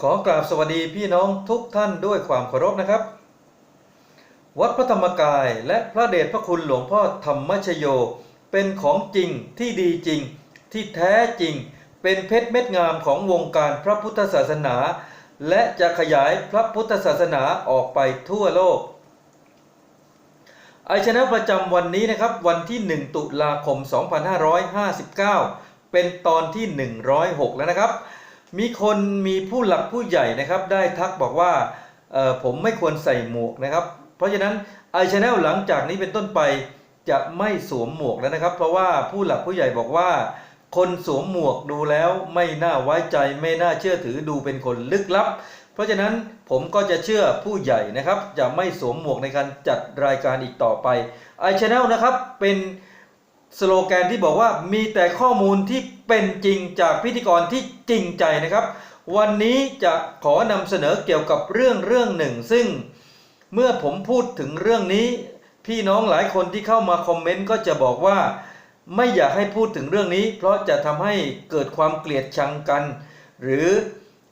ขอกราบสวัสดีพี่น้องทุกท่านด้วยความเคารพนะครับ วัดพระธรรมกายและพระเดชพระคุณหลวงพ่อธรรมชโย เป็นของจริงที่ดีจริง ที่แท้จริง เป็นเพชรเม็ดงามของวงการพระพุทธศาสนา และจะขยายพระพุทธศาสนาออกไปทั่วโลกไอชนะประจำวันนี้นะครับ วันที่ 1 ตุลาคม 2559 เป็นตอนที่ 106 แล้วนะครับ มีคนมีผู้หลักผู้ใหญ่นะครับ ได้ทักบอกว่าผมไม่ควรใส่หมวกนะครับ เพราะฉะนั้นไอชแนลหลังจากนี้เป็นต้นไปจะไม่สวมหมวกแล้วนะครับ เพราะว่าผู้หลักผู้ใหญ่บอกว่า คนสวมหมวกดูแล้วไม่น่าไว้ใจไม่น่าเชื่อถือดูเป็นคนลึกลับ เพราะฉะนั้นผมก็จะเชื่อผู้ใหญ่นะครับ จะไม่สวมหมวกในการจัดรายการอีกต่อไปไอชแนลนะครับเป็นสโลแกนที่บอกว่ามีแต่ข้อมูลที่ เป็นจริงจากพิธีกรที่จริงใจนะครับ วันนี้จะขอนำเสนอเกี่ยวกับเรื่องเรื่องหนึ่ง ซึ่งเมื่อผมพูดถึงเรื่องนี้ พี่น้องหลายคนที่เข้ามาคอมเมนต์ก็จะบอกว่า ไม่อยากให้พูดถึงเรื่องนี้ เพราะจะทำให้เกิดความเกลียดชังกัน หรือ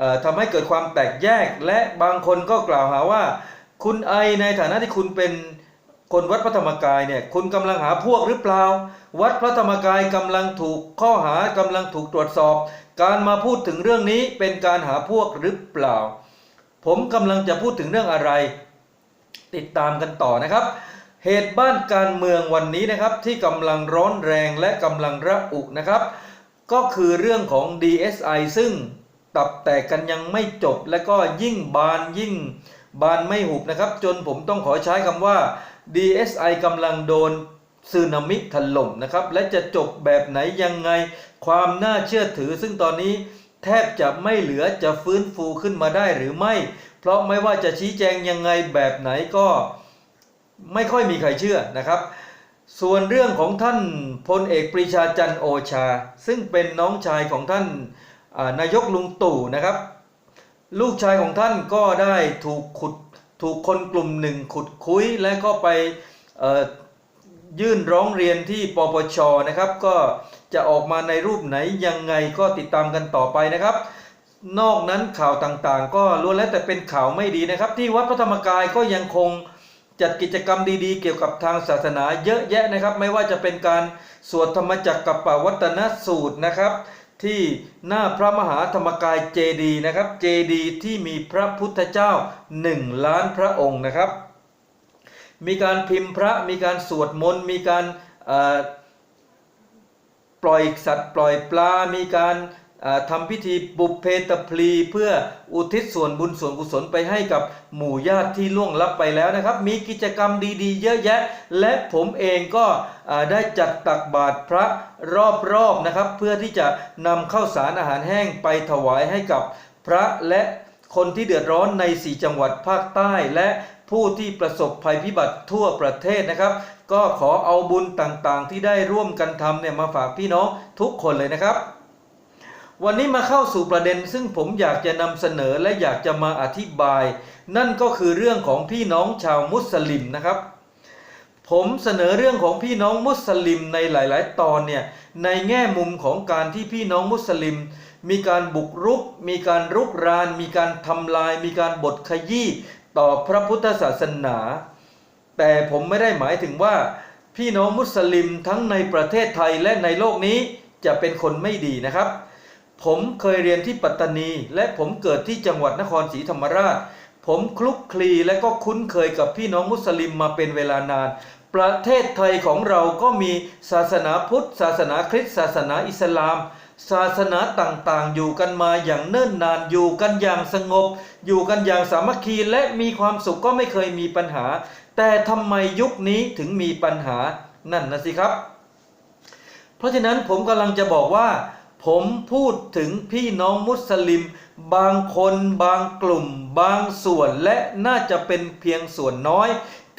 ออทำให้เกิดความแตกแยก และบางคนก็กล่าวหาว่า คุณไอในฐานะที่คุณเป็น คนวัดพระธรรมกายเนี่ยคุณกำลังหาพวกหรือเปล่า วัดพระธรรมกายกำลังถูกข้อหากำลังถูกตรวจสอบ การมาพูดถึงเรื่องนี้เป็นการหาพวกหรือเปล่า ผมกำลังจะพูดถึงเรื่องอะไร ติดตามกันต่อนะครับ เหตุบ้านการเมืองวันนี้นะครับที่กำลังร้อนแรงและกำลังระอุนะครับ ก็คือเรื่องของ DSI ซึ่งตับแตกกันยังไม่จบและก็ยิ่งบานยิ่งบานไม่หุบนะครับ จนผมต้องขอใช้คำว่า DSI กำลังโดนสึนามิถล่มนะครับ และจะจบแบบไหนยังไง ความน่าเชื่อถือ ซึ่งตอนนี้แทบจะไม่เหลือจะฟื้นฟูขึ้นมาได้หรือไม่ เพราะไม่ว่าจะชี้แจงยังไงแบบไหนก็ไม่ค่อยมีใครเชื่อนะครับ ส่วนเรื่องของท่านพลเอกปรีชาจันทร์โอชา ซึ่งเป็นน้องชายของท่านนายกลุงตู่นะครับ ลูกชายของท่านก็ได้ถูกขุด ถูกคนกลุ่มหนึ่งขุดคุยและก็ไปยื่นร้องเรียนที่ปปชนะครับ ก็จะออกมาในรูปไหนยังไงก็ติดตามกันต่อไปนะครับ นอกนั้นข่าวต่างๆ ก็ล้วนแล้วแต่เป็นข่าวไม่ดีนะครับ ที่วัดพระธรรมกายก็ยังคงจัดกิจกรรมดีๆ เกี่ยวกับทางศาสนาเยอะแยะนะครับ ไม่ว่าจะเป็นการสวดธรรมจักรกับปวัตนสูตรนะครับ ที่หน้าพระมหาธรรมกายเจดีนะครับเจดีที่มีพระพุทธเจ้า 1 ล้านพระองค์นะครับ มีการพิมพ์พระมีการสวดมนต์มีการปล่อยสัตว์ปล่อยปลา มีการ ทำพิธีบุพเพตพลีเพื่ออุทิศส่วนบุญส่วนกุศลไปให้กับหมู่ญาติที่ล่วงลับไปแล้วนะครับ มีกิจกรรมดีๆ เยอะแยะ และผมเองก็ได้จัดตักบาตรพระรอบๆนะครับ เพื่อที่จะนำข้าวสารอาหารแห้งไปถวายให้กับพระและคนที่เดือดร้อนใน 4 จังหวัดภาคใต้และผู้ที่ประสบภัยพิบัติทั่วประเทศนะครับ ก็ขอเอาบุญต่างๆ ที่ได้ร่วมกันทำเนี่ยมาฝากพี่น้องทุกคนเลยนะครับ วันนี้มาเข้าสู่ประเด็น ซึ่งผมอยากจะนำเสนอและอยากจะมาอธิบาย นั่นก็คือเรื่องของพี่น้องชาวมุสลิมนะครับ ผมเสนอเรื่องของพี่น้องมุสลิมในหลาย ๆ ตอนเนี่ยในแง่มุมของการที่พี่น้องมุสลิม มีการบุกรุก มีการรุกราน มีการทำลาย มีการบดขยี้ต่อพระพุทธศาสนา แต่ผมไม่ได้หมายถึงว่า พี่น้องมุสลิมทั้งในประเทศไทยและในโลกนี้จะเป็นคนไม่ดีนะครับ ผมเคยเรียนที่ปัตตานี และผมเกิดที่จังหวัดนครศรีธรรมราช ผมคลุกคลีและก็คุ้นเคยกับพี่น้องมุสลิมมาเป็นเวลานาน ประเทศไทยของเราก็มีศาสนาพุทธ ศาสนาคริสต์ศาสนาอิสลาม ศาสนาต่างๆ อยู่กันมาอย่างเนิ่นนานอยู่กันอย่างสงบ อยู่กันอย่างสามัคคีและมีความสุขก็ไม่เคยมีปัญหา แต่ทำไมยุคนี้ถึงมีปัญหานั่นนะสิครับ เพราะฉะนั้นผมกำลังจะบอกว่า ผมพูดถึงพี่น้องมุสลิม บางคนบางกลุ่ม บางส่วนและน่าจะเป็นเพียงส่วนน้อย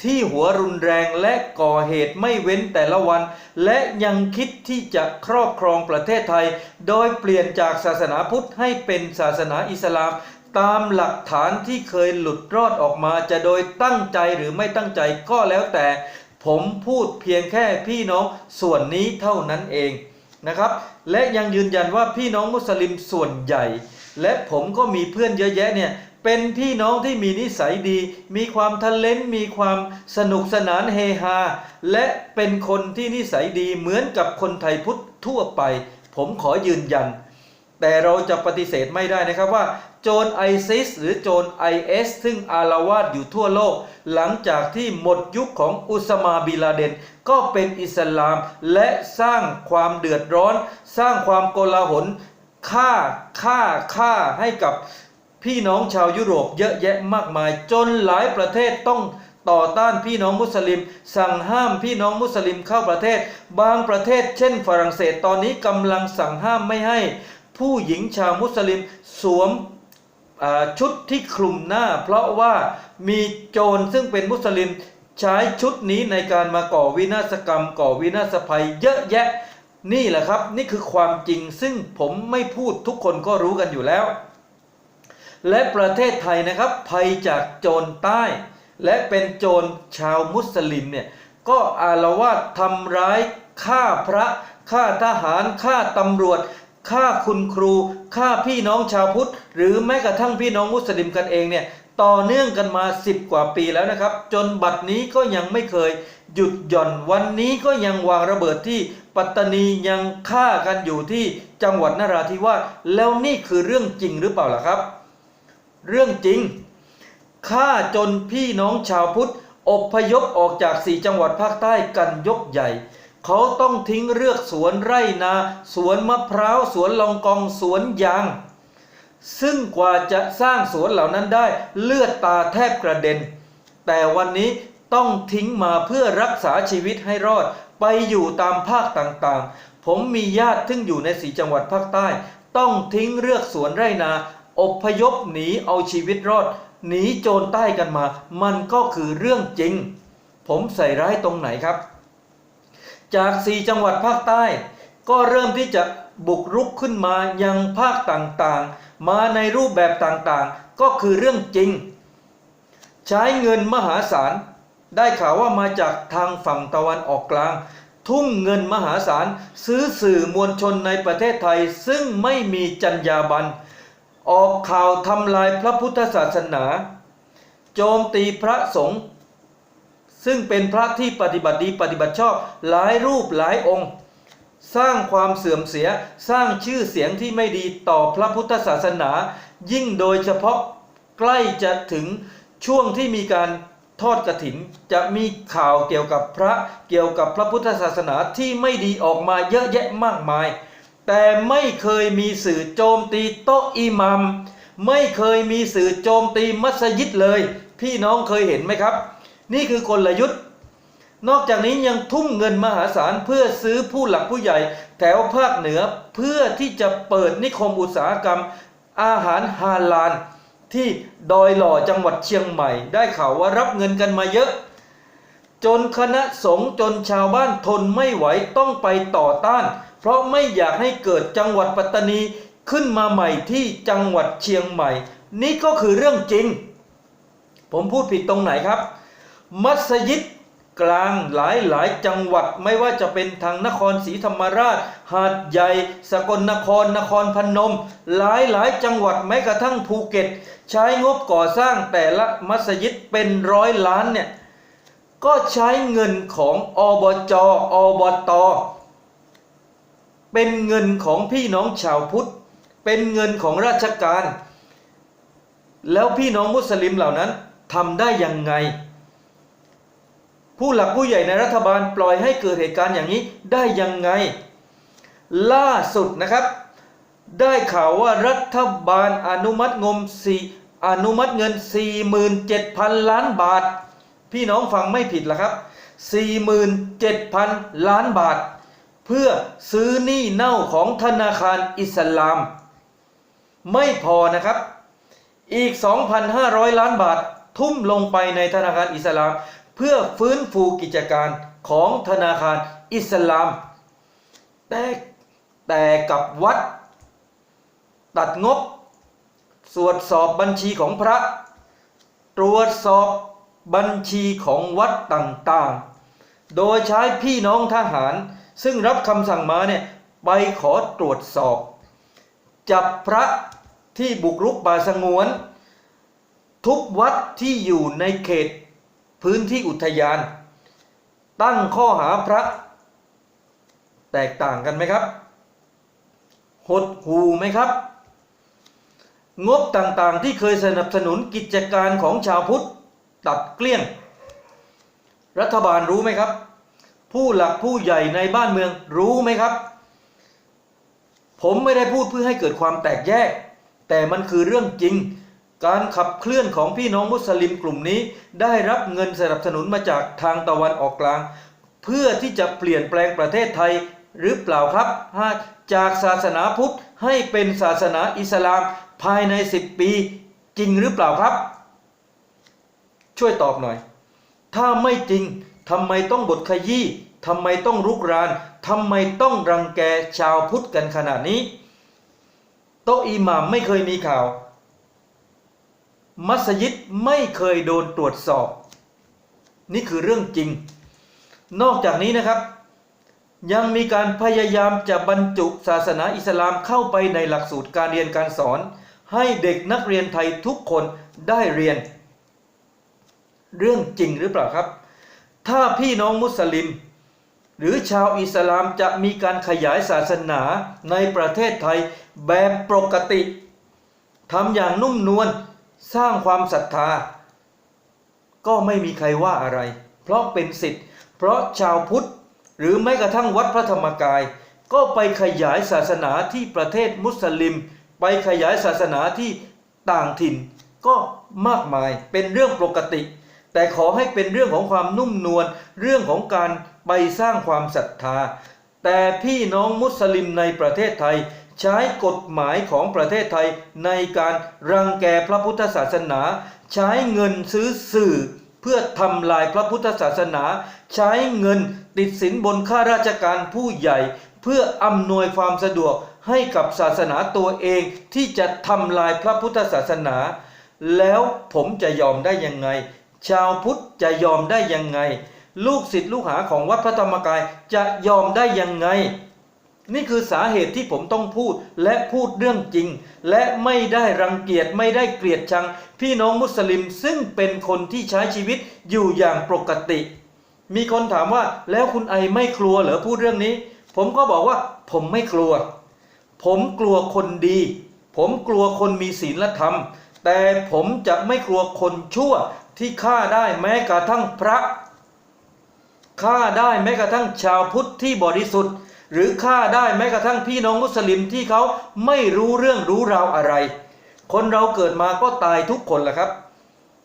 ที่หัวรุนแรงและก่อเหตุไม่เว้นแต่ละวัน และยังคิดที่จะครอบครองประเทศไทย โดยเปลี่ยนจากศาสนาพุทธให้เป็นศาสนาอิสลามตามหลักฐานที่เคยหลุดรอดออกมาจะโดยตั้งใจหรือไม่ตั้งใจก็แล้วแต่ ผมพูดเพียงแค่พี่น้องส่วนนี้เท่านั้นเอง นะครับ และยังยืนยันว่าพี่น้องมุสลิมส่วนใหญ่ และผมก็มีเพื่อนเยอะแยะเนี่ยเป็นพี่น้องที่มีนิสัยดี มีความทะเลนมีความสนุกสนานเฮฮา และเป็นคนที่นิสัยดีเหมือนกับคนไทยพุทธทั่วไป ผมขอยืนยัน แต่เราจะปฏิเสธไม่ได้นะครับว่าโจรไอซิสหรือโจร IS ซึ่งอารวาสอยู่ทั่วโลก หลังจากที่หมดยุคของอุสมาบิลาเดน ก็เป็นอิสลามและสร้างความเดือดร้อน สร้างความโกลาหลฆ่าฆ่าฆ่าให้กับพี่น้องชาวยุโรปเยอะแยะมากมาย จนหลายประเทศต้องต่อต้านพี่น้องมุสลิม สั่งห้ามพี่น้องมุสลิมเข้าประเทศ บางประเทศเช่นฝรั่งเศสตอนนี้กำลังสั่งห้ามไม่ให้ ผู้หญิงชาวมุสลิมสวม ชุดที่คลุมหน้า เพราะว่ามีโจรซึ่งเป็นมุสลิมใช้ชุดนี้ในการมาก่อวินาศกรรม ก่อวินาศภัยเยอะแยะ นี่แหละครับ นี่คือความจริงซึ่งผมไม่พูดทุกคนก็รู้กันอยู่แล้ว และประเทศไทยนะครับ ภัยจากโจรใต้ และเป็นโจรชาวมุสลิมเนี่ยก็อารวาสทำร้ายฆ่าพระฆ่าทหารฆ่าตำรวจ ฆ่าคุณครูฆ่าพี่น้องชาวพุทธ หรือแม้กระทั่งพี่น้องมุสลิมกันเองเนี่ยต่อเนื่องกันมา 10 กว่าปีแล้วนะครับ จนบัดนี้ก็ยังไม่เคยหยุดหย่อนวันนี้ก็ยังวางระเบิดที่ปัตตานียังฆ่ากันอยู่ที่จังหวัดนราธิวาสแล้วนี่คือเรื่องจริงหรือเปล่าล่ะครับ เรื่องจริงฆ่าจนพี่น้องชาวพุทธอพยพออกจากสี่จังหวัดภาคใต้กันยกใหญ่ เขาต้องทิ้งเรือกสวนไร่นา สวนมะพร้าวสวนลองกองสวนยาง ซึ่งกว่าจะสร้างสวนเหล่านั้นได้เลือดตาแทบกระเด็น แต่วันนี้ต้องทิ้งมาเพื่อรักษาชีวิตให้รอดไปอยู่ตามภาคต่างๆ ผมมีญาติซึ่งอยู่ในสีจังหวัดภาคใต้ ต้องทิ้งเรือกสวนไร่นา อบพยพหนีเอาชีวิตรอด หนีโจรใต้กันมา มันก็คือเรื่องจริง ผมใส่ร้ายตรงไหนครับ จากสี่จังหวัดภาคใต้ ก็เริ่มที่จะบุกรุกขึ้นมายังภาคต่างๆ มาในรูปแบบต่างๆ ก็คือเรื่องจริง ใช้เงินมหาศาล ได้ข่าวว่ามาจากทางฝั่งตะวันออกกลาง ทุ่มเงินมหาศาล ซื้อสื่อมวลชนในประเทศไทยซึ่งไม่มีจรรยาบรรณออกข่าวทำลายพระพุทธศาสนา โจมตีพระสงฆ์ ซึ่งเป็นพระที่ปฏิบัติดีปฏิบัติชอบหลายรูปหลายองค์ สร้างความเสื่อมเสียสร้างชื่อเสียงที่ไม่ดีต่อพระพุทธศาสนา ยิ่งโดยเฉพาะใกล้จะถึงช่วงที่มีการทอดกระถินจะมีข่าวเกี่ยวกับพระเกี่ยวกับพระพุทธศาสนาที่ไม่ดีออกมาเยอะแยะมากมาย แต่ไม่เคยมีสื่อโจมตีโต๊ะอิหมัมไม่เคยมีสื่อโจมตีมัสยิดเลย พี่น้องเคยเห็นไหมครับ นี่คือกลยุทธ์ นอกจากนี้ยังทุ่มเงินมหาศาลเพื่อซื้อผู้หลักผู้ใหญ่ แถวภาคเหนือเพื่อที่จะเปิดนิคมอุตสาหกรรม อาหารฮาลาลที่ดอยหล่อจังหวัดเชียงใหม่ ได้ข่าวว่ารับเงินกันมาเยอะ จนคณะสงฆ์จนชาวบ้านทนไม่ไหวต้องไปต่อต้าน เพราะไม่อยากให้เกิดจังหวัดปัตตานีขึ้นมาใหม่ที่จังหวัดเชียงใหม่ นี่ก็คือเรื่องจริง ผมพูดผิดตรงไหนครับ มัสยิดกลางหลายหลายจังหวัดไม่ว่าจะเป็นทางนครศรีธรรมราช หาดใหญ่ สกลนครนครพนม หลายหลายจังหวัดแม้กระทั่งภูเก็ต ใช้งบก่อสร้างแต่ละมัสยิดเป็นร้อยล้านเนี่ยก็ใช้เงินของอบจอบตเป็นเงินของพี่น้องชาวพุทธ เป็นเงินของราชการ แล้วพี่น้องมุสลิมเหล่านั้นทำได้ยังไง ผู้หลักผู้ใหญ่ในรัฐบาลปล่อยให้เกิดเหตุการณ์อย่างนี้ได้ยังไง ล่าสุดนะครับ ได้ข่าวว่ารัฐบาลอนุมัติงมสี่อนุมัติเงิน 47,000 ล้านบาท พี่น้องฟังไม่ผิดหรอครับ 47,000 ล้านบาท เพื่อซื้อหนี้เน่าของธนาคารอิสลาม ไม่พอนะครับ อีก 2,500 ล้านบาททุ่มลงไปในธนาคารอิสลาม เพื่อฟื้นฟูกิจการของธนาคารอิสลาม แต่แต่กับวัด ตัดงบตรวจสอบบัญชีของพระ ตรวจสอบบัญชีของวัดต่างๆ โดยใช้พี่น้องทหาร ซึ่งรับคำสั่งมาเนี่ยไปขอตรวจสอบ จับพระที่บุกรุกป่าสงวน ทุบวัดที่อยู่ในเขต พื้นที่อุทยาน ตั้งข้อหาพระแตกต่างกันไหมครับ หดหูไหมครับ งบต่างๆที่เคยสนับสนุนกิจการของชาวพุทธตัดเกลี้ยง รัฐบาลรู้ไหมครับ ผู้หลักผู้ใหญ่ในบ้านเมืองรู้ไหมครับ ผมไม่ได้พูดเพื่อให้เกิดความแตกแยก แต่มันคือเรื่องจริง การขับเคลื่อนของพี่น้องมุสลิมกลุ่มนี้ ได้รับเงินสนับสนุนมาจากทางตะวันออกกลาง เพื่อที่จะเปลี่ยนแปลงประเทศไทยหรือเปล่าครับาจากศาสนาพุทธให้เป็นศาสนาอิสลามภายใน 10 ปีจริงหรือเปล่าครับ ช่วยตอบหน่อย ถ้าไม่จริงทำไมต้องบทขยี้ทำไมต้องรุกรานทำไมต้องรังแกชาวพุทธกันขนาดนี้ โตอิหม่ามไม่เคยมีข่าว มัสยิดไม่เคยโดนตรวจสอบ นี่คือเรื่องจริง นอกจากนี้นะครับ ยังมีการพยายามจะบรรจุศาสนาอิสลามเข้าไปในหลักสูตรการเรียนการสอน ให้เด็กนักเรียนไทยทุกคนได้เรียน เรื่องจริงหรือเปล่าครับ ถ้าพี่น้องมุสลิม หรือชาวอิสลามจะมีการขยายศาสนาในประเทศไทยแบบปกติทำอย่างนุ่มนวล สร้างความศรัทธา ก็ไม่มีใครว่าอะไร เพราะเป็นสิทธิ์ เพราะชาวพุทธ หรือแม้กระทั่งวัดพระธรรมกาย ก็ไปขยายศาสนาที่ประเทศมุสลิม ไปขยายศาสนาที่ต่างถิ่น ก็มากมายเป็นเรื่องปกติ แต่ขอให้เป็นเรื่องของความนุ่มนวลเรื่องของการไปสร้างความศรัทธา แต่พี่น้องมุสลิมในประเทศไทย ใช้กฎหมายของประเทศไทยในการรังแกพระพุทธศาสนา ใช้เงินซื้อสื่อ เพื่อทำลายพระพุทธศาสนา ใช้เงินติดสินบนข้าราชการผู้ใหญ่ เพื่ออำนวยความสะดวกให้กับศาสนาตัวเองที่จะทำลายพระพุทธศาสนา แล้วผมจะยอมได้ยังไง ชาวพุทธจะยอมได้ยังไง ลูกศิษย์ลูกหาของวัดพระธรรมกายจะยอมได้ยังไง นี่คือสาเหตุที่ผมต้องพูดและพูดเรื่องจริง และไม่ได้รังเกียจไม่ได้เกลียดชัง พี่น้องมุสลิมซึ่งเป็นคนที่ใช้ชีวิตอยู่อย่างปกติ มีคนถามว่าแล้วคุณไอไม่กลัวเหรอพูดเรื่องนี้ ผมก็บอกว่า ผมไม่กลัว ผมกลัวคนดี ผมกลัวคนมีศีลธรรม แต่ผมจะไม่กลัวคนชั่วที่ฆ่าได้แม้กระทั่งพระฆ่าได้แม้กระทั่งชาวพุทธที่บริสุทธิ์ หรือฆ่าได้แม้กระทั่งพี่น้องมุสลิมที่เขาไม่รู้เรื่องรู้ราวอะไร คนเราเกิดมาก็ตายทุกคนแหละครับ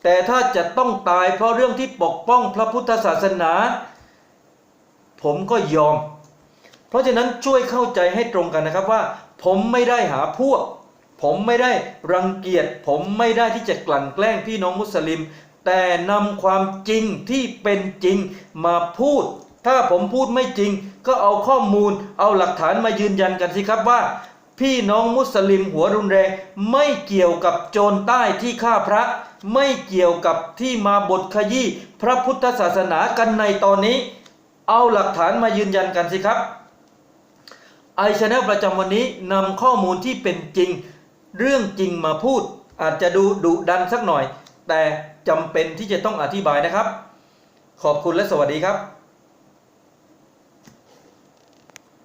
แต่ถ้าจะต้องตายเพราะเรื่องที่ปกป้องพระพุทธศาสนา ผมก็ยอม เพราะฉะนั้นช่วยเข้าใจให้ตรงกันนะครับว่า ผมไม่ได้หาพวก ผมไม่ได้รังเกียจ ผมไม่ได้ที่จะกลั่นแกล้งพี่น้องมุสลิม แต่นำความจริงที่เป็นจริงมาพูด ถ้าผมพูดไม่จริง ก็เอาข้อมูลเอาหลักฐานมายืนยันกันสิครับว่า พี่น้องมุสลิมหัวรุนแรงไม่เกี่ยวกับโจรใต้ที่ฆ่าพระ ไม่เกี่ยวกับที่มาบทขยี้พระพุทธศาสนากันในตอนนี้ เอาหลักฐานมายืนยันกันสิครับไอชแนลประจำวันนี้นำข้อมูลที่เป็นจริง เรื่องจริงมาพูด อาจจะดูดุดันสักหน่อย แต่จำเป็นที่จะต้องอธิบายนะครับ ขอบคุณและสวัสดีครับ